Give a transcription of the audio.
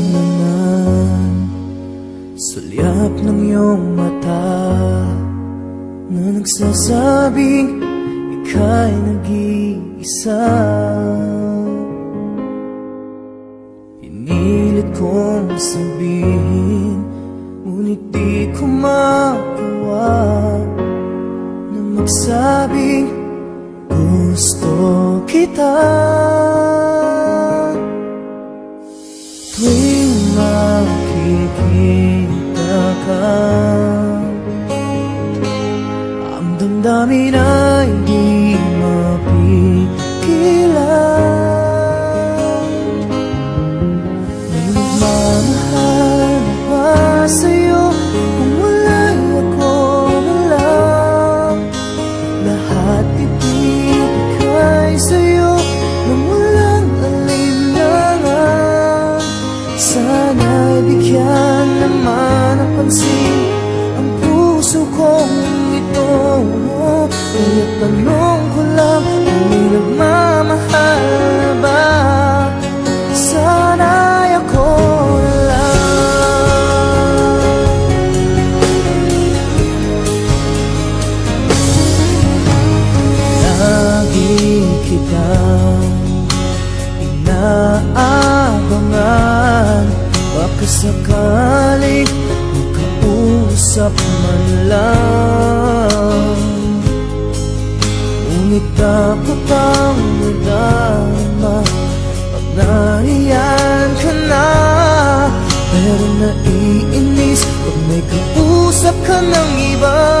naman. Sulyap ng iyong mata Na nagsasabing ika'y nag-iisa. Pinilit kong sabihin Ngunit di ko magawa Na magsabing gusto kita Ang damdamin makausap man lang. Ngunit dapat ang nadama Pag nariyan ka na Pero naiinis. Pag may kausap ka ng iba